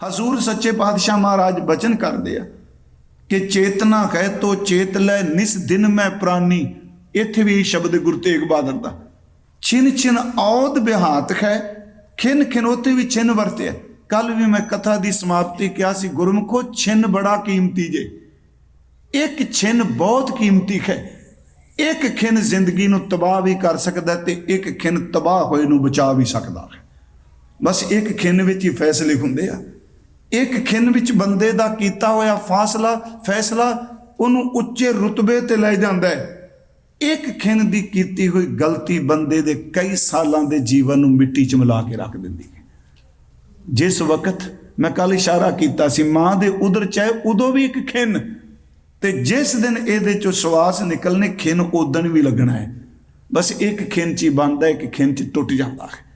ਹਜ਼ੂਰ ਸੱਚੇ ਪਾਤਸ਼ਾਹ ਮਹਾਰਾਜ ਬਚਨ ਕਰਦੇ ਆ ਕਿ ਚੇਤਨਾ ਕਹਿ ਤੋ ਚੇਤ ਲੈ, ਨਿਸ ਦਿਨ ਮੈਂ ਪ੍ਰਾਨੀ। ਇੱਥੇ ਵੀ ਸ਼ਬਦ ਗੁਰੂ ਤੇਗ ਬਹਾਦਰ ਦਾ। ਛਿਨ ਛਿਨ ਔਦ ਬਿਹਾਤ ਹੈ ਖਿਨ ਖਿਨ ਉੱਥੇ ਵੀ ਛਿਨ ਵਰਤਿਆ। ਕੱਲ ਵੀ ਮੈਂ ਕਥਾ ਦੀ ਸਮਾਪਤੀ ਕਿਹਾ ਸੀ, ਗੁਰਮੁਖੋ ਛਿਨ ਬੜਾ ਕੀਮਤੀ ਜੇ। ਇੱਕ ਛਿਨ ਬਹੁਤ ਕੀਮਤੀ ਹੈ ਇੱਕ ਖਿਨ ਜ਼ਿੰਦਗੀ ਨੂੰ ਤਬਾਹ ਵੀ ਕਰ ਸਕਦਾ ਤੇ ਇੱਕ ਖਿਨ ਤਬਾਹ ਹੋਏ ਨੂੰ ਬਚਾ ਵੀ ਸਕਦਾ। ਬਸ ਇੱਕ ਖਿਨ ਵਿੱਚ ਹੀ ਫੈਸਲੇ ਹੁੰਦੇ ਆ। ਇੱਕ ਖਿੰਨ ਵਿੱਚ ਬੰਦੇ ਦਾ ਕੀਤਾ ਹੋਇਆ ਫਾਸਲਾ, ਫੈਸਲਾ, ਉਹਨੂੰ ਉੱਚੇ ਰੁਤਬੇ ਤੇ ਲੈ ਜਾਂਦਾ ਹੈ। ਇੱਕ ਖਿਨ ਦੀ ਕੀਤੀ ਹੋਈ ਗਲਤੀ ਬੰਦੇ ਦੇ ਕਈ ਸਾਲਾਂ ਦੇ ਜੀਵਨ ਨੂੰ ਮਿੱਟੀ 'ਚ ਮਿਲਾ ਕੇ ਰੱਖ ਦਿੰਦੀ ਹੈ। ਜਿਸ ਵਕਤ ਮੈਂ ਕੱਲ ਇਸ਼ਾਰਾ ਕੀਤਾ ਸੀ, ਮਾਂ ਦੇ ਉਦਰ ਚਾਹੇ ਉਦੋਂ ਵੀ ਇੱਕ ਖਿੰਨ। ਤੇ ਜਿਸ ਦਿਨ ਇਹਦੇ ਚੋਂ ਸਵਾਸ ਨਿਕਲਨੇ, ਖਿੰਨ ਉਦਣ ਵੀ ਲੱਗਣਾ ਹੈ। ਬਸ ਇੱਕ ਖਿੰਨ ਚ ਹੀ ਬਣਦਾ ਇੱਕ ਖਿੰਨ ਚ ਟੁੱਟ ਜਾਂਦਾ ਹੈ।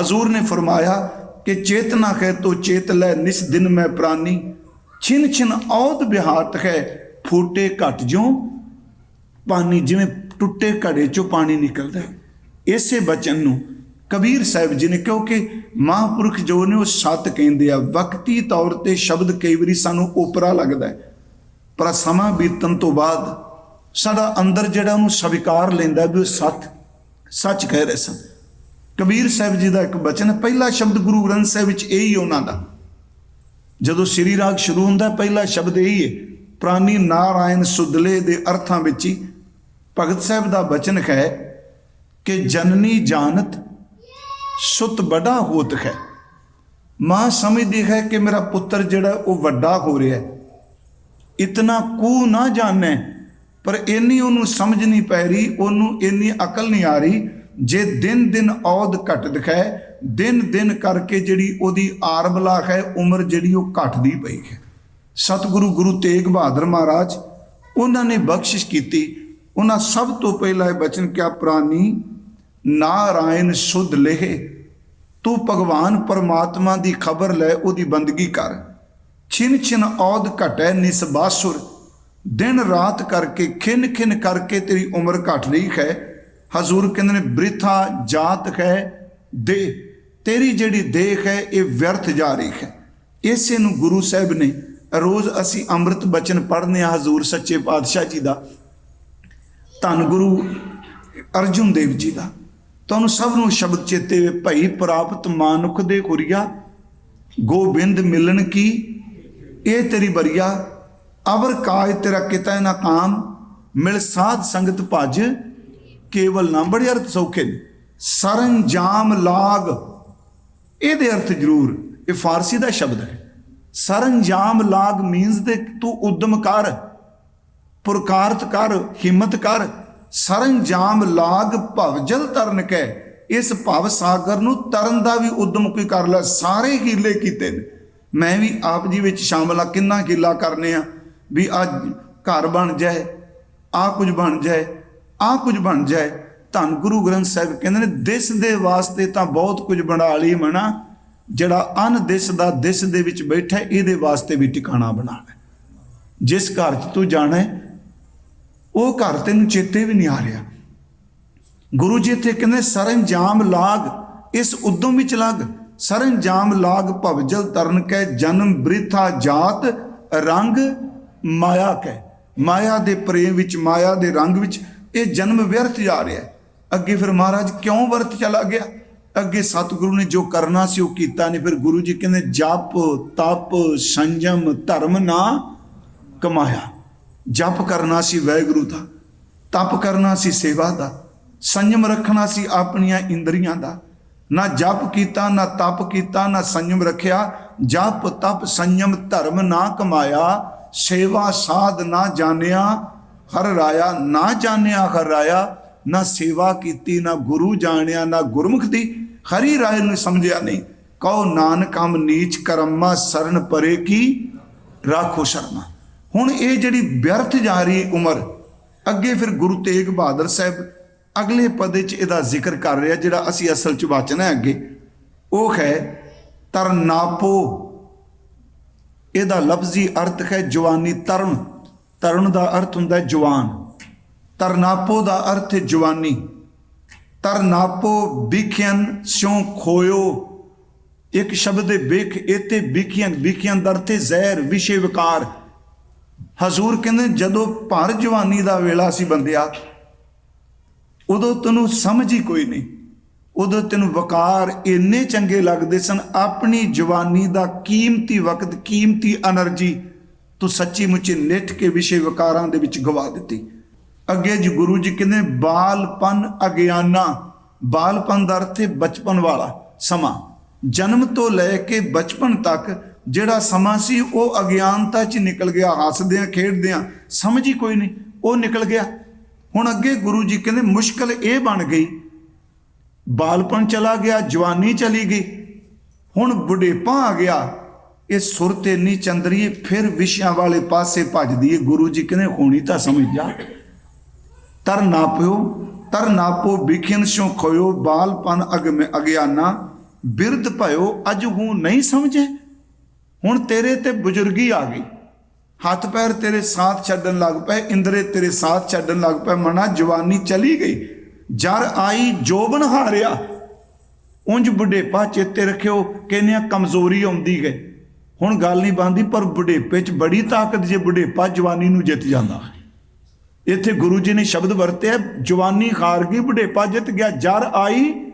ਹਜ਼ੂਰ ਨੇ ਫਰਮਾਇਆ ਕਿ ਚੇਤਨਾ ਹੈ ਤੋ ਚੇਤ ਲੈ ਨਿਸ ਦਿਨ ਮੈਂ ਪ੍ਰਾਨੀ। ਛਿਨ ਛਿਨ ਔਦ ਬਿਹਾਤ ਹੈ, ਫੋਟੇ ਘਟ ਜਿਉ। ਪਾਣੀ ਜਿਵੇਂ ਟੁੱਟੇ ਘੜੇ ਚੋਂ ਪਾਣੀ ਨਿਕਲਦਾ ਇਸੇ ਬਚਨ ਨੂੰ ਕਬੀਰ ਸਾਹਿਬ ਜੀ ਨੇ ਕਿਉਂਕਿ ਮਹਾਂਪੁਰਖ ਜੋ ਨੇ ਉਹ ਸਤ ਕਹਿੰਦੇ ਆ, ਵਕਤੀ ਤੌਰ ਤੇ ਸ਼ਬਦ ਕਈ ਵਾਰੀ ਸਾਨੂੰ ਓਪਰਾ ਲੱਗਦਾ ਹੈ। ਪਰ ਸਮਾਂ ਬੀਤਣ ਤੋਂ ਬਾਅਦ ਸਾਡਾ ਅੰਦਰ ਜਿਹੜਾ ਉਹਨੂੰ ਸਵੀਕਾਰ ਲੈਂਦਾ ਵੀ ਉਹ ਸੱਚ ਸੱਚ ਕਹਿ ਰਹੇ ਸਨ। ਕਬੀਰ ਸਾਹਿਬ ਜੀ ਦਾ ਇੱਕ ਬਚਨ, ਪਹਿਲਾ ਸ਼ਬਦ ਗੁਰੂ ਗ੍ਰੰਥ ਸਾਹਿਬ ਵਿੱਚ ਇਹੀ ਉਹਨਾਂ ਦਾ। ਜਦੋਂ ਸ੍ਰੀ ਰਾਗ ਸ਼ੁਰੂ ਹੁੰਦਾ, ਪਹਿਲਾ ਸ਼ਬਦ ਇਹੀ ਹੈ, ਪ੍ਰਾਨੀ ਨਾਰਾਇਣ ਸੁਦਲੇ ਦੇ ਅਰਥਾਂ ਵਿੱਚ ਹੀ। ਭਗਤ ਸਾਹਿਬ ਦਾ ਬਚਨ ਹੈ ਕਿ ਜਨਨੀ ਜਾਣਤ ਸੁਤ ਬੜਾ ਹੋਤ ਹੈ। ਮਾਂ ਸਮਝਦੀ ਹੈ ਕਿ ਮੇਰਾ ਪੁੱਤਰ ਜਿਹੜਾ, ਉਹ ਵੱਡਾ ਹੋ ਰਿਹਾ ਹੈ। ਇਤਨਾ ਕੂ ਨਾ ਜਾਣੈ, ਪਰ ਇੰਨੀ ਉਹਨੂੰ ਸਮਝ ਨਹੀਂ ਪੈ ਰਹੀ, ਉਹਨੂੰ ਇੰਨੀ ਅਕਲ ਨਹੀਂ ਆ ਰਹੀ ਜੇ ਦਿਨ ਦਿਨ ਔਦ ਘਟ ਦਿਖੈ, ਦਿਨ ਦਿਨ ਕਰਕੇ ਜਿਹੜੀ ਉਹਦੀ ਆਰਬਲਾ ਹੈ, ਉਮਰ ਜਿਹੜੀ ਉਹ ਘਟਦੀ ਪਈ ਹੈ। ਸਤਿਗੁਰੂ ਗੁਰੂ ਤੇਗ ਬਹਾਦਰ ਮਹਾਰਾਜ, ਉਹਨਾਂ ਨੇ ਬਖਸ਼ਿਸ਼ ਕੀਤੀ। ਉਹਨਾਂ ਸਭ ਤੋਂ ਪਹਿਲਾਂ ਇਹ ਬਚਨ ਕਿਹਾ, ਪ੍ਰਾਨੀ, ਨਾਰਾਇਣ ਸੁਧ ਲੇਹ, ਤੂੰ ਭਗਵਾਨ ਪਰਮਾਤਮਾ ਦੀ ਖਬਰ ਲੈ, ਉਹਦੀ ਬੰਦਗੀ ਕਰ। ਛਿਨ ਛਿਨ ਔਦ ਘਟੈ ਨਿਸਬਾਸੁਰ ਦਿਨ ਰਾਤ ਕਰਕੇ, ਖਿਨ ਖਿਨ ਕਰਕੇ ਤੇਰੀ ਉਮਰ ਘਟ ਰਹੀ ਹੈ। ਹਜ਼ੂਰ ਕਹਿੰਦੇ ਨੇ, ਬ੍ਰਿਥਾ ਜਾਤ ਹੈ ਦੇ ਤੇਰੀ ਜਿਹੜੀ ਦੇਖ ਹੈ, ਇਹ ਵਿਅਰਥ ਜਾ ਰਹੀ ਹੈ। ਇਸੇ ਨੂੰ ਗੁਰੂ ਸਾਹਿਬ ਨੇ ਰੋਜ਼ ਅਸੀਂ ਅੰਮ੍ਰਿਤ ਬਚਨ ਪੜ੍ਹਨੇ ਆ ਹਜ਼ੂਰ ਸੱਚੇ ਪਾਤਸ਼ਾਹ ਜੀ ਦਾ, ਧੰਨ ਗੁਰੂ ਅਰਜੁਨ ਦੇਵ ਜੀ ਦਾ। ਤੁਹਾਨੂੰ ਸਭ ਨੂੰ ਸ਼ਬਦ ਚੇਤੇ ਵੇ ਭਈ ਪ੍ਰਾਪਤ ਮਾਨੁਖ ਦੇ ਹੁਰੀਆ ਗੋਬਿੰਦ ਮਿਲਣ ਕੀ, ਇਹ ਤੇਰੀ ਬਰੀਆ, ਅਵਰ ਕਾਜ ਤੇਰਾ ਕਿਤਾ ਨਾ ਕਾਮ, ਮਿਲ ਸਾਧ ਸੰਗਤ ਭਜ ਕੇਵਲ ਨਾ, ਬੜੇ ਅਰਥ ਸੌਖੇ ਨੇ। ਸਰੰਜਾਮ ਲਾਗ, ਇਹਦੇ ਅਰਥ ਜ਼ਰੂਰ, ਇਹ ਫਾਰਸੀ ਦਾ ਸ਼ਬਦ ਹੈ। ਸਰੰਜਾਮ ਲਾਗ ਮੀਨਸ ਦੇ ਤੂੰ ਉਦਮ ਕਰ, ਪੁਰਕਾਰਤ ਕਰ, ਹਿੰਮਤ ਕਰ। ਸਰੰਜਾਮ ਲਾਗ ਭਵ ਜਲ ਤਰਨ ਕੈ, ਇਸ ਭਵ ਸਾਗਰ ਨੂੰ ਤਰਨ ਦਾ ਵੀ ਉਦਮ ਕੋਈ ਕਰ ਲੈ, ਸਾਰੇ ਕੀਲੇ ਕੀਤੇ ਨੇ। ਮੈਂ ਵੀ ਆਪ ਜੀ ਵਿੱਚ ਸ਼ਾਮਲ ਆ, ਕਿੰਨਾ ਕੀਲਾ ਕਰਨੇ ਆ, ਵੀ ਅੱਜ ਘਰ ਬਣ ਜਾਏ ਆ ਕੁਝ ਬਣ ਜਾਏ ਆ ਕੁਝ ਬਣ ਜਾਏ। ਧੰਨ ਗੁਰੂ ਗ੍ਰੰਥ ਸਾਹਿਬ ਕਹਿੰਦੇ ਨੇ, ਦਿਸ ਦੇ ਵਾਸਤੇ ਤਾਂ ਬਹੁਤ ਕੁਝ ਬਣਾ ਲਈ ਮਣਾ ਜਿਹੜਾ ਅਨ ਦਿਸ ਦਾ ਦਿਸ ਦੇ ਵਿੱਚ ਬੈਠਾ, ਇਹਦੇ ਵਾਸਤੇ ਵੀ ਟਿਕਾਣਾ ਬਣਾ ਜਿਸ ਘਰ 'ਚ ਤੂੰ ਜਾਣਾ ਉਹ ਘਰ ਤੈਨੂੰ ਚੇਤੇ ਵੀ ਨਹੀਂ ਆ ਰਿਹਾ। ਗੁਰੂ ਜੀ ਇੱਥੇ ਕਹਿੰਦੇ, ਸਰੰਜਾਮ ਲਾਗ, ਇਸ ਉਦਮ ਵਿੱਚ ਲੱਗ। ਸਰੰਜਾਮ ਲਾਗ ਭਵਜਲ ਤਰਨ ਕੈ, ਜਨਮ ਬ੍ਰਿਥਾ ਜਾਤ, ਰੰਗ ਮਾਇਆ ਕੈ। ਮਾਇਆ ਦੇ ਪ੍ਰੇਮ ਵਿੱਚ, ਮਾਇਆ ਦੇ ਰੰਗ ਵਿੱਚ ਇਹ ਜਨਮ ਵਿਅਰਥ ਜਾ ਰਿਹਾ ਹੈ। ਅੱਗੇ ਫਿਰ ਮਹਾਰਾਜ ਕਿਉਂ ਵਰਤ ਚਲਾ ਗਿਆ? ਅੱਗੇ ਸਤਿਗੁਰੂ ਨੇ ਜੋ ਕਰਨਾ ਸੀ ਉਹ ਕੀਤਾ ਨਹੀਂ। ਫਿਰ ਗੁਰੂ ਜੀ ਕਹਿੰਦੇ, ਜਪ, ਤਪ, ਸੰਜਮ, ਧਰਮ ਨਾ ਕਮਾਇਆ। ਜਪ ਕਰਨਾ ਸੀ ਵੈਗੁਰੂ ਦਾ, ਤਪ ਕਰਨਾ ਸੀ ਸੇਵਾ ਦਾ ਸੰਯਮ ਰੱਖਣਾ ਸੀ ਆਪਣੀਆਂ ਇੰਦਰੀਆਂ ਦਾ। ਨਾ ਜਪ ਕੀਤਾ, ਨਾ ਤਪ ਕੀਤਾ, ਨਾ ਸੰਯਮ ਰੱਖਿਆ। ਜਪ, ਤਪ ਸੰਯਮ ਧਰਮ ਨਾ ਕਮਾਇਆ। ਸੇਵਾ ਸਾਧ ਨਾ ਜਾਣਿਆ। ਹਰ ਰਾਇਆ ਨਾ ਜਾਣਿਆ ਹਰ ਰਾਇਆ, ਨਾ ਸੇਵਾ ਕੀਤੀ, ਨਾ ਗੁਰੂ ਜਾਣਿਆ, ਨਾ ਗੁਰਮੁਖ ਦੀ ਹਰੀ ਰਾਏ ਨੂੰ ਸਮਝਿਆ ਨਹੀਂ। ਕਹੋ, ਨਾਨਕ, ਹਮ ਨੀਚ ਕਰਮਾ, ਸਰਨ ਪਰੇ ਕੀ? ਰਾਖੋ ਸ਼ਰਮਾ। ਹੁਣ ਇਹ ਜਿਹੜੀ ਵਿਅਰਥ ਜਾ ਰਹੀ ਉਮਰ, ਅੱਗੇ ਫਿਰ ਗੁਰੂ ਤੇਗ ਬਹਾਦਰ ਸਾਹਿਬ ਅਗਲੇ ਪਦੇ ਚ ਇਹਦਾ ਜ਼ਿਕਰ ਕਰ ਰਿਹਾ, ਜਿਹੜਾ ਅਸੀਂ ਅਸਲ ਚ ਵਾਚਨਾ ਹੈ ਅੱਗੇ। ਉਹ ਹੈ, ਤਰਨਾਪੋ। ਇਹਦਾ ਲਫ਼ਜ਼ੀ ਅਰਥ ਹੈ ਜਵਾਨੀ ਤਰਨ। ਤਰਨ ਦਾ ਅਰਥ ਹੁੰਦਾ ਜਵਾਨ। ਤਰਨਾਪੋ ਦਾ ਅਰਥ ਹੈ ਜਵਾਨੀ। ਤਰਨਾਪੋ ਵਿਖਿਆਨ ਸਿਉ ਖੋਇਓ। ਇੱਕ ਸ਼ਬਦ ਦੇ ਵਿਖ ਇਤੇ ਵਿਖਿਆਨ ਵਿਖਿਆਨ ਦਾ ਅਰਥ ਹੈ ਜ਼ਹਿਰ, ਵਿਸ਼ੇ ਵਿਕਾਰ। ਹਜ਼ੂਰ ਕਹਿੰਦੇ ਜਦੋਂ ਭਰ ਜਵਾਨੀ ਦਾ ਵੇਲਾ ਸੀ ਬੰਦਿਆ, ਉਦੋਂ ਤੈਨੂੰ ਸਮਝ ਹੀ ਕੋਈ ਨਹੀਂ। ਉਦੋਂ ਤੈਨੂੰ ਵਕਾਰ ਇੰਨੇ ਚੰਗੇ ਲੱਗਦੇ ਸਨ, ਆਪਣੀ ਜਵਾਨੀ ਦਾ ਕੀਮਤੀ ਵਕਤ, ਕੀਮਤੀ એનર્ਜੀ ਤੂੰ ਸੱਚੀ ਮੁੱਚੀ ਨਿੱਠ ਕੇ ਵਿਸ਼ੇ ਵਿਕਾਰਾਂ ਦੇ ਵਿੱਚ ਗਵਾ ਦਿੱਤੀ। ਅੱਗੇ ਜੀ ਗੁਰੂ ਜੀ ਕਹਿੰਦੇ, ਬਾਲਪਨ ਅਗਿਆਨਾ, ਬਾਲਪਨ ਦਾ ਅਰਥ ਹੈ ਬਚਪਨ ਵਾਲਾ ਸਮਾਂ। ਜਨਮ ਤੋਂ ਲੈ ਕੇ ਬਚਪਨ ਤੱਕ ਜਿਹੜਾ ਸਮਾਂ ਸੀ, ਉਹ ਅਗਿਆਨਤਾ 'ਚ ਨਿਕਲ ਗਿਆ। ਹੱਸਦਿਆਂ, ਖੇਡਦਿਆਂ, ਸਮਝ ਹੀ ਕੋਈ ਨਹੀਂ, ਉਹ ਨਿਕਲ ਗਿਆ। ਹੁਣ ਅੱਗੇ ਗੁਰੂ ਜੀ ਕਹਿੰਦੇ, ਮੁਸ਼ਕਲ ਇਹ ਬਣ ਗਈ, ਬਾਲਪਨ ਚਲਾ ਗਿਆ, ਜਵਾਨੀ ਚਲੀ ਗਈ, ਹੁਣ ਬੁਢੇਪਾ ਆ ਗਿਆ। ਇਹ ਸੁਰਤ ਇੰਨੀ ਚੰਦਰੀਏ ਫਿਰ ਵਿਸ਼ਿਆਂ ਵਾਲੇ ਪਾਸੇ ਭੱਜਦੀ ਹੈ ਗੁਰੂ ਜੀ ਕਹਿੰਦੇ, ਹੋਣੀ ਤਾਂ ਸਮਝ ਜਾ। ਤਰ ਨਾ ਪਿਓ, ਤਰ ਨਾਪੋ ਵਿਖਿਨ ਸਿਉ ਖੋਇਓ ਬਾਲਪਨ ਅਗ ਅਗਿਆਨਾ। ਬਿਰਧ ਭਇਓ, ਅਜ ਹੂੰ ਨਹੀਂ ਸਮਝੇ। ਹੁਣ ਤੇਰੇ ਤੇ ਬਜ਼ੁਰਗੀ ਆ ਗਈ। ਹੱਥ ਪੈਰ ਤੇਰੇ ਸਾਥ ਛੱਡਣ ਲੱਗ ਪਏ, ਇੰਦਰੇ ਤੇਰੇ ਸਾਥ ਛੱਡਣ ਲੱਗ ਪਏ। ਮਨਾ, ਜਵਾਨੀ ਚਲੀ ਗਈ। ਜਰ ਆਈ, ਜੋਬਨ ਹਾਰਿਆ। ਉਂਝ ਬੁਢੇਪਾ ਚੇਤੇ ਰੱਖਿਓ ਕਹਿੰਨਿਆ ਕਮਜ਼ੋਰੀ ਆਉਂਦੀ ਗਏ ਹੁਣ ਗੱਲ ਨਹੀਂ ਬੰਦੀ ਪਰ ਬੁਢੇਪੇ 'ਚ ਬੜੀ ਤਾਕਤ ਜੇ ਬੁਢੇਪਾ ਜਵਾਨੀ ਨੂੰ ਜਿੱਤ ਜਾਂਦਾ। ਇੱਥੇ ਗੁਰੂ ਜੀ ਨੇ ਸ਼ਬਦ ਵਰਤਿਆ, ਜਵਾਨੀ ਹਾਰ ਗਈ, ਬੁਢੇਪਾ ਜਿੱਤ ਗਿਆ, ਜਰ ਆਈ,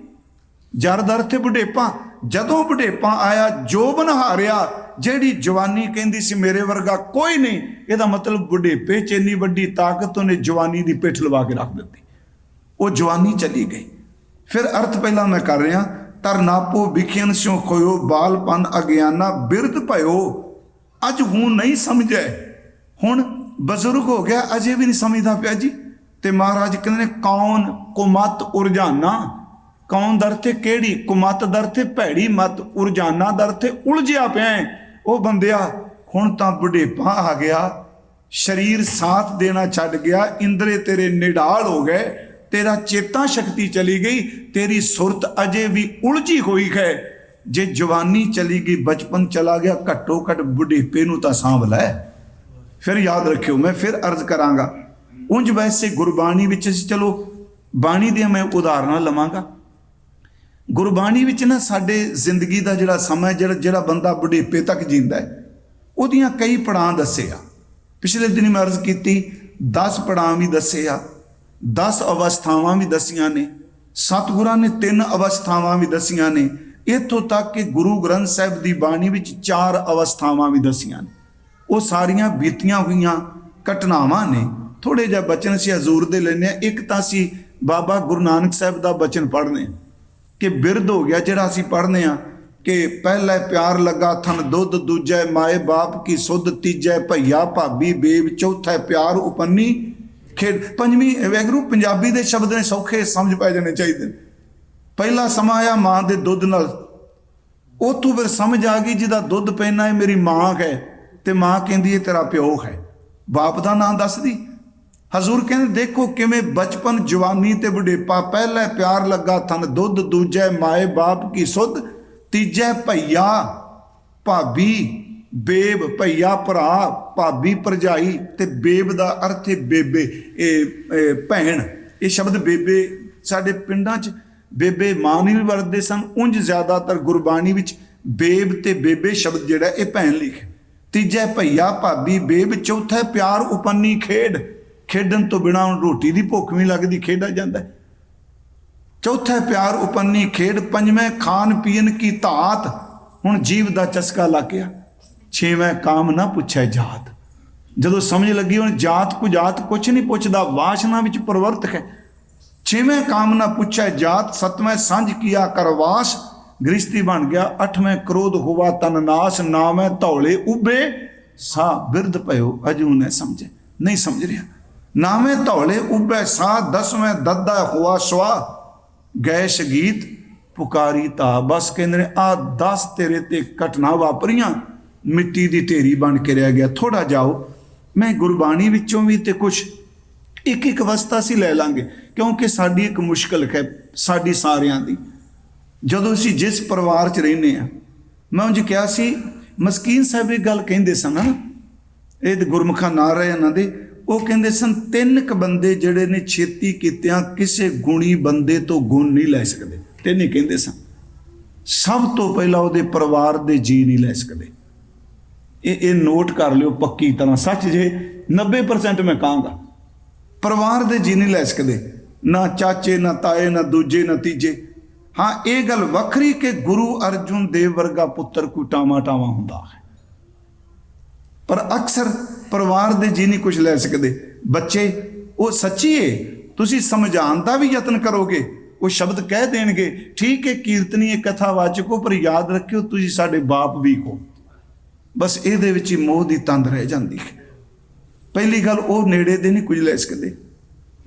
ਜਰ ਦਰ ਤੇ ਬੁਢੇਪਾ। ਜਦੋਂ ਬੁਢੇਪਾ ਆਇਆ, ਜੋਬਨ ਹਾਰਿਆ, ਜਿਹੜੀ ਜਵਾਨੀ ਕਹਿੰਦੀ ਸੀ ਮੇਰੇ ਵਰਗਾ ਕੋਈ ਨਹੀਂ, ਇਹਦਾ ਮਤਲਬ ਬੁਢੇਪੇ 'ਚ ਇੰਨੀ ਵੱਡੀ ਤਾਕਤ ਉਹਨੇ ਜਵਾਨੀ ਦੀ ਪਿੱਠ ਲਵਾ ਕੇ ਰੱਖ ਦਿੱਤੀ। ਉਹ ਜਵਾਨੀ ਚਲੀ ਗਈ। ਫਿਰ ਅਰਥ ਪਹਿਲਾਂ ਮੈਂ ਕਰ ਰਿਹਾ ਤਰ ਨਾਪੋ ਸਿਉ ਖੋਇਓ ਬਾਲਪਨ ਅਗਿਆਨਾ ਬਿਰਧ ਭਇਓ ਅੱਜ ਹੁਣ ਨਹੀਂ ਸਮਝੇ ਹੁਣ ਬਜ਼ੁਰਗ ਹੋ ਗਿਆ, ਅਜੇ ਵੀ ਨਹੀਂ ਸਮਝਦਾ ਪਿਆ ਜੀ। ਤੇ ਮਹਾਰਾਜ ਕਹਿੰਦੇ ਨੇ, ਕੌਣ ਕੁਮਤ ਉਰਜਾਨਾ? ਕੌਣ ਦਰ ਤੇ ਕਿਹੜੀ? ਕੁਮਤ ਦਰ ਤੇ ਭੈੜੀ, ਮਤ ਉਰਜਾਨਾ ਦਰ ਤੇ ਉਲਝਿਆ ਪਿਆ ਹੈ। ਉਹ ਬੰਦਿਆ, ਹੁਣ ਤਾਂ ਬੁਢੇਪਾ ਆ ਗਿਆ। ਸਰੀਰ ਸਾਥ ਦੇਣਾ ਛੱਡ ਗਿਆ, ਇੰਦਰੇ ਤੇਰੇ ਨਿਡਾਲ ਹੋ ਗਏ। ਤੇਰਾ ਚੇਤਾ ਸ਼ਕਤੀ ਚਲੀ ਗਈ, ਤੇਰੀ ਸੁਰਤ ਅਜੇ ਵੀ ਉਲਝੀ ਹੋਈ ਹੈ। ਜੇ ਜਵਾਨੀ ਚਲੀ ਗਈ, ਬਚਪਨ ਚਲਾ ਗਿਆ ਘੱਟੋ ਘੱਟ ਬੁਢੇਪੇ ਨੂੰ ਤਾਂ ਸਾਂਭ ਲੈ। ਫਿਰ ਯਾਦ ਰੱਖਿਓ, ਮੈਂ ਫਿਰ ਅਰਜ਼ ਕਰਾਂਗਾ। ਉਂਝ ਵੈਸੇ ਗੁਰਬਾਣੀ ਵਿੱਚ ਅਸੀਂ ਚਲੋ, ਬਾਣੀ ਦੀਆਂ ਮੈਂ ਉਦਾਹਰਨਾਂ ਲਵਾਂਗਾ। ਗੁਰਬਾਣੀ ਵਿੱਚ ਨਾ ਸਾਡੇ ਜ਼ਿੰਦਗੀ ਦਾ ਜਿਹੜਾ ਸਮਾਂ ਜਿਹੜਾ ਜਿਹੜਾ ਬੰਦਾ ਬੁਢੇਪੇ ਤੱਕ ਜੀਂਦਾ ਹੈ, ਉਹਦੀਆਂ ਕਈ ਪੜਾਂ ਦੱਸੇ ਆ। ਪਿਛਲੇ ਦਿਨ ਮੈਂ ਅਰਜ਼ ਕੀਤੀ 10 ਪੜਾਂ ਵੀ ਦੱਸੇ ਆ। 10 ਅਵਸਥਾਵਾਂ ਵੀ ਦਸੀਆਂ ਨੇ, ਸਤਿਗੁਰਾਂ ਨੇ ਤਿੰਨ ਅਵਸਥਾਵਾਂ ਵੀ ਦਸੀਆਂ ਨੇ, ਇੱਥੋਂ ਤੱਕ ਕਿ ਗੁਰੂ ਗ੍ਰੰਥ ਸਾਹਿਬ ਦੀ ਬਾਣੀ ਵਿੱਚ ਚਾਰ ਅਵਸਥਾਵਾਂ ਵੀ ਦਸੀਆਂ ਨੇ। ਉਹ ਸਾਰੀਆਂ ਬੀਤੀਆਂ ਹੋਈਆਂ ਘਟਨਾਵਾਂ ਨੇ। ਥੋੜੇ ਜਿਹਾ ਬਚਨ ਸੀ ਹਜ਼ੂਰ ਦੇ ਲੈਨੇ ਆ ਇੱਕ ਤਾਂ ਸੀ ਬਾਬਾ ਗੁਰੂ ਨਾਨਕ ਸਾਹਿਬ ਦਾ ਬਚਨ ਪੜ੍ਹਨੇ ਕਿ ਬਿਰਧ ਹੋ ਗਿਆ ਜਿਹੜਾ ਅਸੀਂ ਪੜ੍ਹਨੇ ਆ ਕਿ ਪਹਿਲਾ ਪਿਆਰ ਲੱਗਾ ਥਨ ਦੁੱਧ ਦੂਜੈ ਮਾਏ ਬਾਪ ਕੀ ਸੁਧ ਤੀਜੈ ਭਈਆ ਭਾਬੀ ਬੇਬ ਚੌਥਾ ਪਿਆਰ ਉਪੰਨੀ ਖੇਡ, ਪੰਜਵੀਂ ਵੈਗਰੂ ਪੰਜਾਬੀ ਦੇ ਸ਼ਬਦ ਨੇ ਸੌਖੇ ਸਮਝ ਪੈ ਜਾਣੇ ਚਾਹੀਦੇ ਨੇ। ਪਹਿਲਾ ਸਮਾਂ ਆਇਆ ਮਾਂ ਦੇ ਦੁੱਧ ਨਾਲ। ਉਥੋਂ ਫਿਰ ਸਮਝ ਆ ਗਈ, ਜਿਹਦਾ ਦੁੱਧ ਪੈਣਾ ਹੈ ਮੇਰੀ ਮਾਂ ਹੈ ਤੇ ਮਾਂ ਕਹਿੰਦੀ ਹੈ ਤੇਰਾ ਪਿਓ ਹੈ। ਬਾਪ ਦਾ ਨਾਮ ਦੱਸਦੀ। ਹਜ਼ੂਰ ਕਹਿੰਦੇ, ਦੇਖੋ ਕਿਵੇਂ ਬਚਪਨ ਜਵਾਨੀ ਤੇ ਬੁਢੇਪਾ, ਪਹਿਲਾ ਪਿਆਰ ਲੱਗਾ ਥਨ ਦੁੱਧ, ਦੂਜੈ ਮਾਏ ਬਾਪ ਕੀ ਸੁੱਧ, ਤੀਜੈ ਭਈਆ ਭਾਬੀ। ਬੇਬ ਭਈਆ, ਭਰਾ, ਭਾਬੀ, ਭਰਜਾਈ ਤੇ ਬੇਬ ਦਾ ਅਰਥ ਹੈ ਬੇਬੇ। ਇਹ ਭੈਣ, ਇਹ ਸ਼ਬਦ ਬੇਬੇ ਸਾਡੇ ਪਿੰਡਾਂ 'ਚ ਬੇਬੇ ਮਾਂ ਨਹੀਂ ਵਰਤਦੇ ਸਨ, ਉਂਝ ਜ਼ਿਆਦਾਤਰ ਗੁਰਬਾਣੀ ਵਿੱਚ ਬੇਬ ਤੇ ਬੇਬੇ ਸ਼ਬਦ ਜਿਹੜਾ ਇਹ ਭੈਣ ਲਿਖਿਆ ਤੀਜਾ ਭਈਆ, ਭਾਬੀ, ਬੇਬ, ਚੌਥਾ ਪਿਆਰ, ਉਪੰਨੀ, ਖੇਡ। ਖੇਡਣ ਤੋਂ ਬਿਨਾ ਰੋਟੀ ਦੀ ਭੁੱਖ ਵੀ ਲੱਗਦੀ ਖੇਡਾ ਜਾਂਦਾ ਹੈ। ਚੌਥਾ ਪਿਆਰ, ਉਪੰਨੀ, ਖੇਡ। ਪੰਜਵੇਂ ਖਾਨ ਪੀਣ ਕੀ ਧਾਤ। ਹੁਣ ਜੀਵ ਦਾ ਚਸਕਾ ਲੱਗ ਗਿਆ। ਛੇਵੇਂ ਕਾਮ ਨਾ ਪੁੱਛੈ ਜਾਤ। ਜਦੋਂ ਸਮਝ ਲੱਗੀ ਹੁਣ ਜਾਤ ਕੋ ਜਾਤ ਕੁਛ ਨਹੀਂ ਪੁੱਛਦਾ, ਵਾਸ਼ਨਾ ਵਿੱਚ ਪ੍ਰਵਰਤ ਹੈ। ਛੇਵੇਂ ਕਾਮ ਨਾ ਪੁੱਛੈ ਜਾਤ, ਸਤਵੇਂ ਸਾਂਝ ਕੀਆ ਕਰਵਾਸ ਗ੍ਰਿਸ਼ਤੀ ਬਣ ਗਿਆ, ਅੱਠਵੇਂ ਕ੍ਰੋਧ ਹੋਵਾ ਤਨ ਨਾਸ, ਨਾਵੇਂ ਧੌਲੇ ਉਬੇ ਸਾ ਬਿਰਧ ਭਇਓ, ਅਜੂ ਨੇ ਸਮਝੇ। ਨਹੀਂ ਸਮਝ ਰਿਹਾ। ਨਾਵੇਂ ਧੌਲੇ ਉਬੇ ਸਾ ਦਸਵੇਂ ਦੱਦਾ ਹੋਆ ਸਵਾ, ਗੈਸ਼ ਗੀਤ, ਪੁਕਾਰੀ ਤਾ ਬਸ, ਕਹਿੰਦੇ ਨੇ ਆ 10 ਤੇਰੇ ਤੇ ਘਟਨਾ ਵਾਪਰੀਆਂ। ਮਿੱਟੀ ਦੀ ਢੇਰੀ ਬਣ ਕੇ ਰਹਿ ਗਿਆ। ਥੋੜਾ ਜਾਓ, ਮੈਂ ਗੁਰਬਾਣੀ ਵਿੱਚੋਂ ਵੀ ਤੇ ਕੁਝ ਇੱਕ ਇੱਕ ਅਵਸਥਾ ਸੀ ਲੈ ਲਾਂਗੇ, ਕਿਉਂਕਿ ਸਾਡੀ ਇੱਕ ਮੁਸ਼ਕਲ ਹੈ ਸਾਡੀ ਸਾਰਿਆਂ ਦੀ। ਜਦੋਂ ਅਸੀਂ ਜਿਸ ਪਰਿਵਾਰ 'ਚ ਰਹਿੰਦੇ ਆ ਮੈਂ ਉਂਝ ਕਿਹਾ ਸੀ, ਮਸਕੀਨ ਸਾਹਿਬ ਇਹ ਗੱਲ ਕਹਿੰਦੇ ਸਨ ਨਾ, ਇਹ ਤੇ ਗੁਰਮੁਖਾਂ ਨਾ ਰਹੇ ਇਹਨਾਂ ਦੇ, ਉਹ ਕਹਿੰਦੇ ਸਨ, ਤਿੰਨ ਕ ਬੰਦੇ ਜਿਹੜੇ ਨੇ ਛੇਤੀ ਕੀਤਿਆਂ ਕਿਸੇ ਗੁਣੀ ਬੰਦੇ ਤੋਂ ਗੁਣ ਨਹੀਂ ਲੈ ਸਕਦੇ। ਤਿੰਨ ਹੀ ਕਹਿੰਦੇ ਸਨ। ਸਭ ਤੋਂ ਪਹਿਲਾਂ ਉਹਦੇ ਪਰਿਵਾਰ ਦੇ ਜੀ ਨਹੀਂ ਲੈ ਸਕਦੇ। ਇਹ ਇਹ ਨੋਟ ਕਰ ਲਿਓ ਪੱਕੀ ਤਰ੍ਹਾਂ, ਸੱਚ ਜੇ 90% ਮੈਂ ਕਹਾਂਗਾ। ਪਰਿਵਾਰ ਦੇ ਜੀ ਨਹੀਂ ਲੈ ਸਕਦੇ, ਨਾ ਚਾਚੇ, ਨਾ ਤਾਏ, ਨਾ ਦੂਜੇ, ਨਾ ਤੀਜੇ। ਹਾਂ, ਇਹ ਗੱਲ ਵੱਖਰੀ ਕਿ ਗੁਰੂ ਅਰਜੁਨ ਦੇਵ ਵਰਗਾ ਪੁੱਤਰ ਕੋਈ ਟਾਵਾ ਟਾਵਾ ਹੁੰਦਾ ਹੈ। ਪਰ ਅਕਸਰ ਪਰਿਵਾਰ ਦੇ ਜੀ ਨਹੀਂ ਕੁਝ ਲੈ ਸਕਦੇ। ਬੱਚੇ, ਉਹ ਸੱਚੀ ਏ? ਤੁਸੀਂ ਸਮਝਾਉਣ ਦਾ ਵੀ ਯਤਨ ਕਰੋਗੇ, ਉਹ ਸ਼ਬਦ ਕਹਿ ਦੇਣਗੇ, ਠੀਕ ਹੈ ਕੀਰਤਨੀ ਕੀਰਤਨੀਏ ਕਥਾਵਾਚਕੋ ਪਰ ਯਾਦ ਰੱਖਿਓ, ਤੁਸੀਂ ਸਾਡੇ ਬਾਪ ਵੀ ਹੋ। ਬਸ ਇਹਦੇ ਵਿੱਚ ਹੀ ਮੋਹ ਦੀ ਤੰਦ ਰਹਿ ਜਾਂਦੀ ਹੈ। ਪਹਿਲੀ ਗੱਲ, ਉਹ ਨੇੜੇ ਦੇ ਨਹੀਂ ਕੁਝ ਲੈ ਸਕਦੇ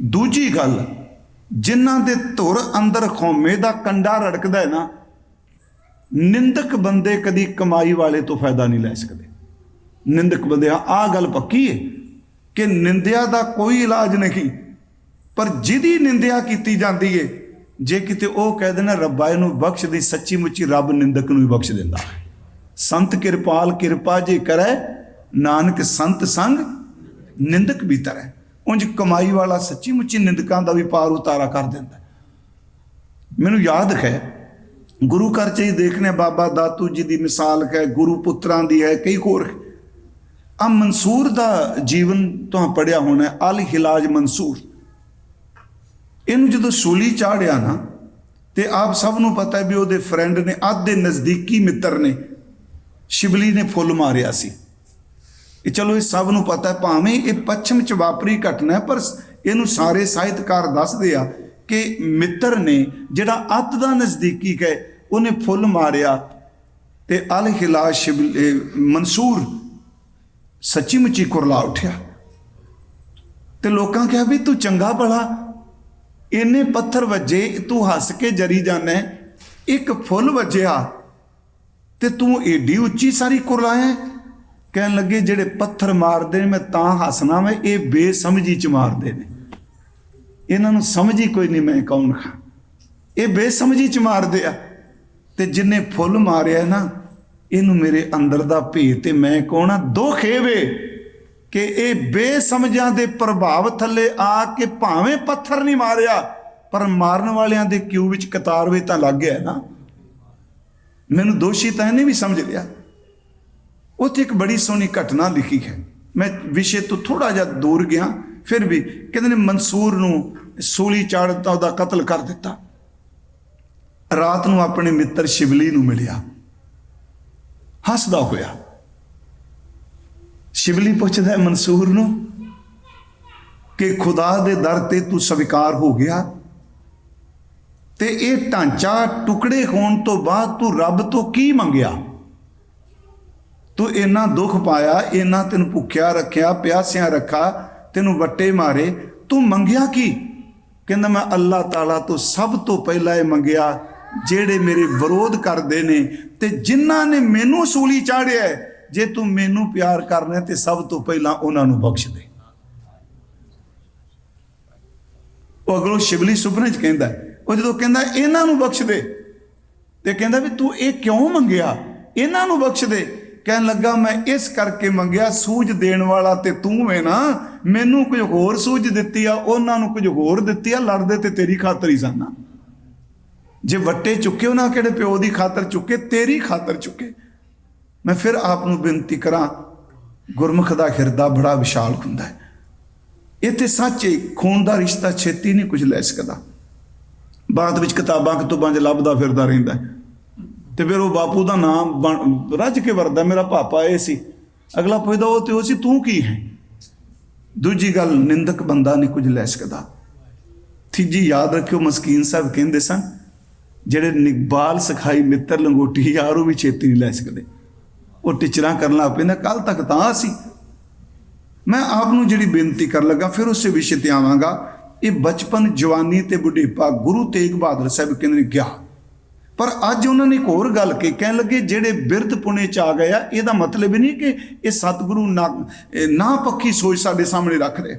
ਦੂਜੀ ਗੱਲ, ਜਿਨ੍ਹਾਂ ਦੇ ਧੁਰ ਅੰਦਰ ਖੌਮੇ ਦਾ ਕੰਡਾ ਰੜਕਦਾ ਹੈ ਨਾ, ਨਿੰਦਕ ਬੰਦੇ ਕਦੀ ਕਮਾਈ ਵਾਲੇ ਤੋਂ ਫਾਇਦਾ ਨਹੀਂ ਲੈ ਸਕਦੇ। ਨਿੰਦਕ ਬੰਦੇ ਆ ਗੱਲ ਪੱਕੀ ਹੈ ਕਿ ਨਿੰਦਿਆ ਦਾ ਕੋਈ ਇਲਾਜ ਨਹੀਂ, ਪਰ ਜਿਹਦੀ ਨਿੰਦਿਆ ਕੀਤੀ ਜਾਂਦੀ ਹੈ, ਜੇ ਕਿਤੇ ਉਹ ਕਹਿ ਦੇਣਾ, ਰੱਬਾ ਇਹਨੂੰ ਬਖਸ਼ ਦੀ ਸੱਚੀ ਮੁੱਚੀ ਰੱਬ ਨਿੰਦਕ ਨੂੰ ਹੀ ਬਖਸ਼ ਦਿੰਦਾ ਹੈ। ਸੰਤ ਕਿਰਪਾਲ ਕਿਰਪਾ ਜੇ ਕਰੈ, ਨਾਨਕ ਸੰਤ ਸੰਗ ਨਿੰਦਕ ਵੀ ਤਰੈ। ਉਂਝ ਕਮਾਈ ਵਾਲਾ ਸੱਚੀ ਮੁੱਚੀ ਨਿੰਦਕਾਂ ਦਾ ਵੀ ਪਾਰ ਉਤਾਰਾ ਕਰ ਦਿੰਦਾ। ਮੈਨੂੰ ਯਾਦ ਹੈ, ਗੁਰੂ ਘਰ ਚ ਹੀ ਦੇਖਨੇ ਬਾਬਾ ਦਾਤੂ ਜੀ ਦੀ ਮਿਸਾਲ ਹੈ, ਗੁਰੂ ਪੁੱਤਰਾਂ ਦੀ ਹੈ, ਕਈ ਹੋਰ ਆ ਮਨਸੂਰ ਦਾ ਜੀਵਨ ਤੋਂ ਪੜਿਆ ਹੋਣਾ, ਅਲ ਹਿਲਾਜ ਮਨਸੂਰ। ਇਹਨੂੰ ਜਦੋਂ ਸੂਲੀ ਚਾੜਿਆ ਨਾ, ਤੇ ਆਪ ਸਭ ਨੂੰ ਪਤਾ ਹੈ ਵੀ ਉਹਦੇ ਫਰੈਂਡ ਨੇ, ਅੱਧ ਦੇ ਨਜ਼ਦੀਕੀ ਮਿੱਤਰ ਨੇ। ਸ਼ਿਬਲੀ ਨੇ ਫੁੱਲ ਮਾਰਿਆ ਸੀ। ਇਹ ਚਲੋ ਇਹ ਸਭ ਨੂੰ ਪਤਾ ਹੈ, ਭਾਵੇਂ ਇਹ ਪੱਛਮ ਚ ਵਾਪਰੀ ਘਟਨਾ ਹੈ, ਪਰ ਇਹਨੂੰ ਸਾਰੇ ਸਾਹਿਤਕਾਰ ਦੱਸਦੇ ਆ ਕਿ ਮਿੱਤਰ ਨੇ ਜਿਹੜਾ ਅੱਤ ਦਾ ਨਜ਼ਦੀਕੀ ਹੈ, ਉਹਨੇ ਫੁੱਲ ਮਾਰਿਆ ਤੇ ਅਲ ਹਿਲਾ ਮਨਸੂਰ ਸੱਚੀ ਮੁੱਚੀ ਕੁਰਲਾ ਉੱਠਿਆ। ਤੇ ਲੋਕਾਂ ਕਿਹਾ ਵੀ ਤੂੰ ਚੰਗਾ ਭਲਾ, ਇੰਨੇ ਪੱਥਰ ਵੱਜੇ, ਤੂੰ ਹੱਸ ਕੇ ਜਰੀ ਜਾਣਾ ਇੱਕ ਫੁੱਲ ਵੱਜਿਆ ਤੇ ਤੂੰ ਏਡੀ ਉੱਚੀ ਸਾਰੀ ਕੁਰਲਾਇਆ ਕਹਿਣ ਲੱਗੇ, ਜਿਹੜੇ ਪੱਥਰ ਮਾਰਦੇ ਨੇ, ਮੈਂ ਤਾਂ ਹੱਸਣਾ ਮੈਂ ਇਹ ਬੇਸਮਝੀ ਚ ਮਾਰਦੇ ਨੇ। ਇਹਨਾਂ ਨੂੰ ਸਮਝ ਹੀ ਕੋਈ ਨਹੀਂ, ਮੈਂ ਕੌਣ ਖਾਂ? ਇਹ ਬੇਸਮਝੀ ਚ ਮਾਰਦੇ ਆ। ਤੇ ਜਿੰਨੇ ਫੁੱਲ ਮਾਰਿਆ ਨਾ, ਇਹਨੂੰ ਮੇਰੇ ਅੰਦਰ ਦਾ ਭੇਤ ਤੇ ਮੈਂ ਕੌਣ ਆ? ਦੋ ਵੇ ਕਿ ਇਹ ਬੇਸਮਝਾਂ ਦੇ ਪ੍ਰਭਾਵ ਥੱਲੇ ਆ ਕੇ ਭਾਵੇਂ ਪੱਥਰ ਨਹੀਂ ਮਾਰਿਆ, ਪਰ ਮਾਰਨ ਵਾਲਿਆਂ ਦੇ ਕਿਉ ਵਿੱਚ ਕਤਾਰ ਵੇ ਤਾਂ ਲੱਗ ਗਿਆ ਨਾ। ਮੈਨੂੰ ਦੋਸ਼ੀ ਤਾਂ ਇਹਨੇ ਵੀ ਸਮਝ ਲਿਆ। ਉੱਥੇ ਇੱਕ ਬੜੀ ਸੋਹਣੀ ਘਟਨਾ ਲਿਖੀ ਹੈ। ਮੈਂ ਵਿਸ਼ੇ ਤੋਂ ਥੋੜਾ ਜਿਹਾ ਦੂਰ ਗਿਆ, ਫਿਰ ਵੀ ਕਹਿੰਦੇ ਨੇ ਮਨਸੂਰ ਨੂੰ ਸੂਲੀ ਚਾੜ ਦਿੱਤਾ ਉਹਦਾ ਕਤਲ ਕਰ ਦਿੱਤਾ। ਰਾਤ ਨੂੰ ਆਪਣੇ ਮਿੱਤਰ ਸ਼ਿਵਲੀ ਨੂੰ ਮਿਲਿਆ। ਹੱਸਦਾ ਹੋਇਆ। ਸ਼ਿਵਲੀ ਪੁੱਛਦਾ ਮਨਸੂਰ ਨੂੰ, ਕਿ ਖੁਦਾ ਦੇ ਦਰ ਤੇ ਤੂੰ ਸਵੀਕਾਰ ਹੋ ਗਿਆ? ਤੇ ਇਹ ਢਾਂਚਾ ਟੁਕੜੇ ਹੋਣ ਤੋਂ ਬਾਅਦ ਤੂੰ ਰੱਬ ਤੋਂ ਕੀ ਮੰਗਿਆ? ਤੂੰ ਇੰਨਾ ਦੁੱਖ ਪਾਇਆ, ਇੰਨਾ ਤੈਨੂੰ ਭੁੱਖਿਆ ਰੱਖਿਆ, ਪਿਆਸਿਆਂ ਰੱਖਾ, ਤੈਨੂੰ ਵੱਟੇ ਮਾਰੇ, ਤੂੰ ਮੰਗਿਆ ਕੀ? ਕਹਿੰਦਾ ਮੈਂ ਅੱਲਾਹ ਤਾਲਾ ਤੋਂ ਸਭ ਤੋਂ ਪਹਿਲਾਂ ਇਹ ਮੰਗਿਆ, ਜਿਹੜੇ ਮੇਰੇ ਵਿਰੋਧ ਕਰਦੇ ਨੇ ਤੇ ਜਿਨ੍ਹਾਂ ਨੇ ਮੈਨੂੰ ਸੂਲੀ ਚਾੜਿਆ ਜੇ ਤੂੰ ਮੈਨੂੰ ਪਿਆਰ ਕਰਨਾ ਤੇ ਸਭ ਤੋਂ ਪਹਿਲਾਂ ਉਹਨਾਂ ਨੂੰ ਬਖਸ਼ ਦੇ। ਉਹ ਅਗਲੋਂ ਸ਼ਿਵਲੀ ਸੁਪਨੇ ਚ ਕਹਿੰਦਾ ਉਹ ਜਦੋਂ ਕਹਿੰਦਾ ਇਹਨਾਂ ਨੂੰ ਬਖਸ਼ ਦੇ, ਤੇ ਕਹਿੰਦਾ ਵੀ ਤੂੰ ਇਹ ਕਿਉਂ ਮੰਗਿਆ? ਇਹਨਾਂ ਨੂੰ ਬਖਸ਼ ਦੇ। ਕਹਿਣ ਲੱਗਾ, ਮੈਂ ਇਸ ਕਰਕੇ ਮੰਗਿਆ, ਸੂਝ ਦੇਣ ਵਾਲਾ ਤੇ ਤੂੰ ਵੇ ਨਾ। ਮੈਨੂੰ ਕੁਝ ਹੋਰ ਸੂਝ ਦਿੱਤੀ ਆ, ਉਹਨਾਂ ਨੂੰ ਕੁਝ ਹੋਰ ਦਿੱਤੀ ਆ, ਲੜਦੇ ਤੇ ਤੇਰੀ ਖਾਤਰ ਹੀ ਸਾਨਾ ਜੇ ਵੱਟੇ ਚੁੱਕੇ ਉਹਨਾਂ ਕਿਹੜੇ ਪਿਓ ਦੀ ਖਾਤਰ ਚੁੱਕੇ, ਤੇਰੀ ਖਾਤਰ ਚੁੱਕੇ। ਮੈਂ ਫਿਰ ਆਪ ਨੂੰ ਬੇਨਤੀ ਕਰਾਂ, ਗੁਰਮੁਖ ਦਾ ਹਿਰਦਾ ਬੜਾ ਵਿਸ਼ਾਲ ਹੁੰਦਾ ਹੈ। ਇੱਥੇ ਸੱਚੇ ਖੂਨ ਦਾ ਰਿਸ਼ਤਾ ਛੇਤੀ ਨਹੀਂ ਕੁਝ ਲੈ ਸਕਦਾ। ਬਾਅਦ ਵਿੱਚ ਕਿਤਾਬਾਂ ਕਿਤਾਬਾਂ 'ਚ ਲੱਭਦਾ ਫਿਰਦਾ ਰਹਿੰਦਾ ਹੈ। ਤੇ ਫਿਰ ਉਹ ਬਾਪੂ ਦਾ ਨਾਮ ਬਣ- ਰੱਜ ਕੇ ਵਰਦਾ, ਮੇਰਾ ਪਾਪਾ ਇਹ ਸੀ। ਅਗਲਾ ਪੁੱਛਦਾ, ਉਹ ਤੇ ਉਹ ਸੀ, ਤੂੰ ਕੀ ਹੈ? ਦੂਜੀ ਗੱਲ, ਨਿੰਦਕ ਬੰਦਾ ਨਹੀਂ ਕੁਝ ਲੈ ਸਕਦਾ। ਤੀਜੀ ਯਾਦ ਰੱਖਿਓ, ਮਸਕੀਨ ਸਾਹਿਬ ਕਹਿੰਦੇ ਸਨ, ਜਿਹੜੇ ਨਿਗਬਾਲ ਸਿਖਾਈ ਮਿੱਤਰ ਲੰਗੋਟੀ, ਯਾਰ ਉਹ ਵੀ ਛੇਤੀ ਨਹੀਂ ਲੈ ਸਕਦੇ। ਉਹ ਟਿਚਰਾਂ ਕਰਨ ਲੱਗ ਪੈਂਦਾ ਕੱਲ ਤੱਕ ਤਾਂ ਸੀ। ਮੈਂ ਆਪ ਨੂੰ ਜਿਹੜੀ ਬੇਨਤੀ ਕਰਨ ਲੱਗਾ, ਫਿਰ ਉਸੇ ਵਿਸ਼ੇ ਤੇ ਆਵਾਂਗਾ। ਇਹ ਬਚਪਨ ਜਵਾਨੀ ਤੇ ਬੁਢੇਪਾ ਗੁਰੂ ਤੇਗ ਬਹਾਦਰ ਸਾਹਿਬ ਕਹਿੰਦੇ ਨੇ ਗਿਆ ਪਰ ਅੱਜ ਉਹਨਾਂ ਨੇ ਇੱਕ ਹੋਰ ਗੱਲ ਕਿ ਕਹਿਣ ਲੱਗੇ ਜਿਹੜੇ ਬਿਰਧ ਪੁਣੇ ਚ ਆ ਗਏ ਆ, ਇਹਦਾ ਮਤਲਬ ਇਹ ਨਹੀਂ ਕਿ ਇਹ ਸਤਿਗੁਰੂ ਨਾ, ਇਹ ਪੱਕੀ ਸੋਚ ਸਾਡੇ ਸਾਹਮਣੇ ਰੱਖ ਰਿਹਾ।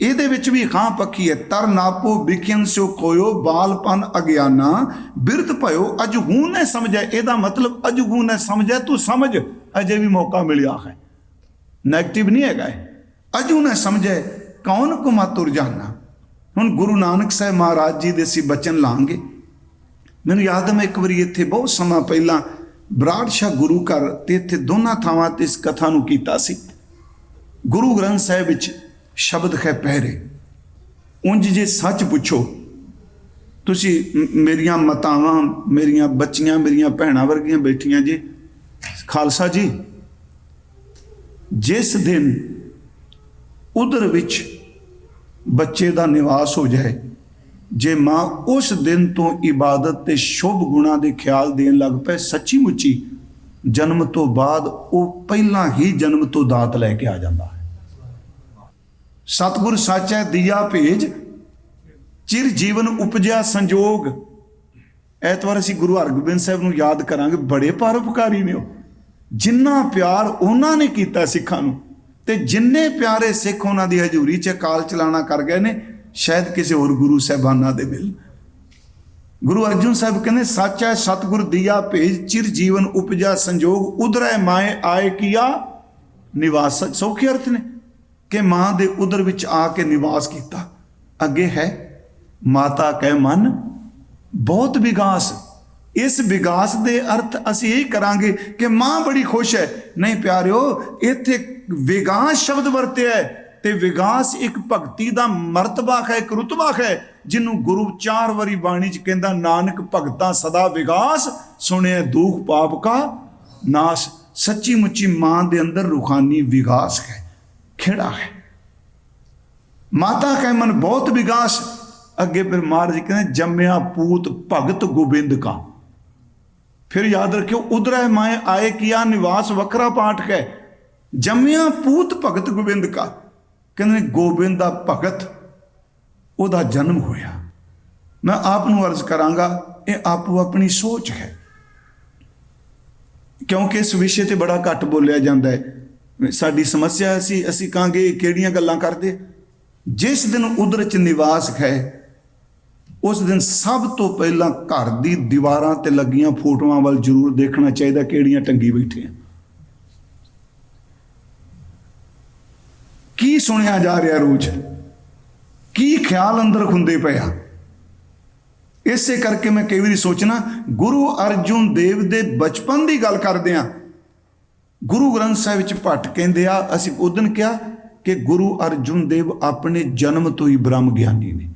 ਇਹਦੇ ਵਿੱਚ ਵੀ ਖਾਂ ਪੱਕੀ ਹੈ, ਤਰ ਨਾਪੋ ਵਿਖਿਆਨ ਸੋ ਕੋਇਓ ਬਾਲਪਨ ਅਗਿਆਨਾ, ਬਿਰਧ ਭਇਓ ਅਜਹੂ ਨੇ ਸਮਝਿਆ ਇਹਦਾ ਮਤਲਬ ਅਜਹੂ ਨੇ ਸਮਝਿਆ ਤੂੰ ਸਮਝ, ਅਜੇ ਵੀ ਮੌਕਾ ਮਿਲਿਆ ਹੈ। ਨੈਗੇਟਿਵ ਨਹੀਂ ਹੈਗਾ ਇਹ। ਅਜੂ ਨੇ ਸਮਝੇ, ਕੌਣ ਕੁਮਾ ਤੁਰ ਜਾਣਾ ਹੁਣ ਗੁਰੂ ਨਾਨਕ ਸਾਹਿਬ ਮਹਾਰਾਜ ਜੀ ਦੇ ਅਸੀਂ ਬਚਨ ਲਾਂਗੇ। ਮੈਨੂੰ ਯਾਦ ਹੈ ਮੈਂ ਇੱਕ ਵਾਰੀ ਇੱਥੇ ਬਹੁਤ ਸਮਾਂ ਪਹਿਲਾਂ ਬਰਾੜ ਸ਼ਾਹ ਗੁਰੂ ਘਰ ਤੇ ਇੱਥੇ ਦੋਨਾਂ ਥਾਵਾਂ ਤੇ ਇਸ ਕਥਾ ਨੂੰ ਕੀਤਾ ਸੀ। ਗੁਰੂ ਗ੍ਰੰਥ ਸਾਹਿਬ ਵਿੱਚ ਸ਼ਬਦ ਹੈ ਪਹਿਰੇ। ਉਂਝ ਜੇ ਸੱਚ ਪੁੱਛੋ, ਤੁਸੀਂ ਮੇਰੀਆਂ ਮਾਤਾਵਾਂ, ਮੇਰੀਆਂ ਬੱਚੀਆਂ, ਮੇਰੀਆਂ ਭੈਣਾਂ ਵਰਗੀਆਂ ਬੈਠੀਆਂ ਜੀ। ਖਾਲਸਾ ਜੀ, ਜਿਸ ਦਿਨ ਉਧਰ ਵਿੱਚ ਬੱਚੇ ਦਾ ਨਿਵਾਸ ਹੋ ਜਾਏ, ਜੇ ਮਾਂ ਉਸ ਦਿਨ ਤੋਂ ਇਬਾਦਤ ਤੇ ਸ਼ੁਭ ਗੁਣਾ ਦੇ ਖਿਆਲ ਦੇਣ ਲੱਗ ਪਏ ਸੱਚੀ ਮੁੱਚੀ ਜਨਮ ਤੋਂ ਬਾਅਦ ਉਹ ਪਹਿਲਾਂ ਹੀ ਜਨਮ ਤੋਂ ਦਾਤ ਲੈ ਕੇ ਆ ਜਾਂਦਾ ਹੈ। ਸਤਿਗੁਰ ਹੈ, ਦੀਆ ਭੇਜ, ਚਿਰ ਜੀਵਨ ਉਪਜਿਆ ਸੰਜੋਗ। ਐਤਵਾਰ ਅਸੀਂ ਗੁਰੂ ਹਰਗੋਬਿੰਦ ਸਾਹਿਬ ਨੂੰ ਯਾਦ ਕਰਾਂਗੇ, ਬੜੇ ਪਰਉਪਕਾਰੀ ਨੇ ਉਹ। ਜਿੰਨਾ ਪਿਆਰ ਉਹਨਾਂ ਨੇ ਕੀਤਾ ਸਿੱਖਾਂ ਨੂੰ ਤੇ ਜਿੰਨੇ ਪਿਆਰੇ ਸਿੱਖ ਉਹਨਾਂ ਦੀ ਹਜ਼ੂਰੀ 'ਚ ਕਾਲ ਚਲਾਣਾ ਕਰ ਗਏ ਨੇ, ਸ਼ਾਇਦ ਕਿਸੇ ਹੋਰ ਗੁਰੂ ਸਾਹਿਬਾਨਾਂ ਦੇ ਮਿਲ ਗੁਰੂ ਅਰਜਨ ਸਾਹਿਬ ਕਹਿੰਦੇ, ਸੱਚ ਹੈ, ਸਤਿਗੁਰ ਦੀਆ ਭੇਜ, ਚਿਰ ਜੀਵਨ ਉਪਜਾ ਸੰਜੋਗ, ਉਧਰੈ ਮਾਏ ਆਏ ਕੀਆ ਨਿਵਾਸ ਸੌਖੇ ਅਰਥ ਨੇ ਕਿ ਮਾਂ ਦੇ ਉਦਰ ਵਿੱਚ ਆ ਕੇ ਨਿਵਾਸ ਕੀਤਾ। ਅੱਗੇ ਹੈ, ਮਾਤਾ ਕਹਿ ਮਨ, ਬਹੁਤ ਵਿਗਾਸ ਇਸ ਵਿਕਾਸ ਦੇ ਅਰਥ ਅਸੀਂ ਇਹ ਕਰਾਂਗੇ ਕਿ ਮਾਂ ਬੜੀ ਖੁਸ਼ ਹੈ। ਨਹੀਂ ਪਿਆਰਿਓ, ਇੱਥੇ ਵਿਗਾਸ ਸ਼ਬਦ ਵਰਤਿਆ ਹੈ ਤੇ ਵਿਗਾਸ ਇੱਕ ਭਗਤੀ ਦਾ ਮਰਤਬਾ ਹੈ, ਇੱਕ ਰੁਤਬਾ ਹੈ, ਜਿਹਨੂੰ ਗੁਰੂ ਚਾਰ ਵਾਰੀ ਬਾਣੀ ਚ ਕਹਿੰਦਾ, ਨਾਨਕ ਭਗਤਾਂ ਸਦਾ ਵਿਗਾਸ, ਸੁਣਿਆ ਦੁਖ ਪਾਪ ਕਾ ਨਾਸ਼। ਸੱਚੀ ਮੁੱਚੀ ਮਾਂ ਦੇ ਅੰਦਰ ਰੂਹਾਨੀ ਵਿਗਾਸ ਹੈ ਖੇੜਾ ਹੈ। ਮਾਤਾ ਕੈ ਮਨ ਬਹੁਤ ਵਿਕਾਸ ਅੱਗੇ ਫਿਰ ਮਹਾਰਾਜ ਕਹਿੰਦੇ, ਜੰਮਿਆ ਪੂਤ ਭਗਤ ਗੋਬਿੰਦ ਕਾ। ਫਿਰ ਯਾਦ ਰੱਖਿਓ ਉਧਰੈ ਮਾਏ ਆਏ ਕੀਆ ਨਿਵਾਸ ਵੱਖਰਾ ਪਾਠ ਹੈ ਜੰਮਿਆ ਪੂਤ ਭਗਤ ਗੋਬਿੰਦ ਕਾ ਕਹਿੰਦੇ ਗੋਬਿੰਦ ਦਾ ਭਗਤ ਉਹਦਾ ਜਨਮ ਹੋਇਆ ਮੈਂ ਆਪ ਨੂੰ ਅਰਜ਼ ਕਰਾਂਗਾ ਇਹ ਆਪੋ ਆਪਣੀ ਸੋਚ ਹੈ ਕਿਉਂਕਿ ਇਸ ਵਿਸ਼ੇ ਤੇ ਬੜਾ ਘੱਟ ਬੋਲਿਆ ਜਾਂਦਾ ਹੈ ਸਾਡੀ ਸਮੱਸਿਆ ਸੀ ਅਸੀਂ ਕਹਾਂਗੇ ਕਿਹੜੀਆਂ ਗੱਲਾਂ ਕਰਦੇ ਜਿਸ ਦਿਨ ਉਧਰ ਚ ਨਿਵਾਸ ਹੈ ਉਸ ਦਿਨ ਸਭ ਤੋਂ ਪਹਿਲਾਂ ਘਰ ਦੀ ਦੀਵਾਰਾਂ ਤੇ ਲੱਗੀਆਂ ਫੋਟੋਆਂ ਵੱਲ ਜ਼ਰੂਰ ਦੇਖਣਾ ਚਾਹੀਦਾ ਕਿਹੜੀਆਂ ਟੰਗੀ ਬੈਠੇ ਆ ਕੀ ਸੁਣਿਆ ਜਾ ਰਿਹਾ ਰੋਜ਼? ਕੀ ਖਿਆਲ ਅੰਦਰ ਹੁੰਦੇ ਪਿਆ? ਇਸੇ ਕਰਕੇ ਮੈਂ ਕਈ ਵਾਰੀ ਸੋਚਣਾ, ਗੁਰੂ ਅਰਜੁਨ ਦੇਵ ਦੇ ਬਚਪਨ ਦੀ ਗੱਲ ਕਰਦੇ ਆ ਗੁਰੂ ਗ੍ਰੰਥ ਸਾਹਿਬ ਵਿੱਚ ਭੱਟ ਕਹਿੰਦੇ ਆ, ਅਸੀਂ ਉਦਨ ਕਿਹਾ ਕਿ ਗੁਰੂ ਅਰਜੁਨ ਦੇਵ ਆਪਣੇ ਜਨਮ ਤੋਂ ਹੀ ਬ੍ਰਹਮ ਗਿਆਨੀ ਨੇ।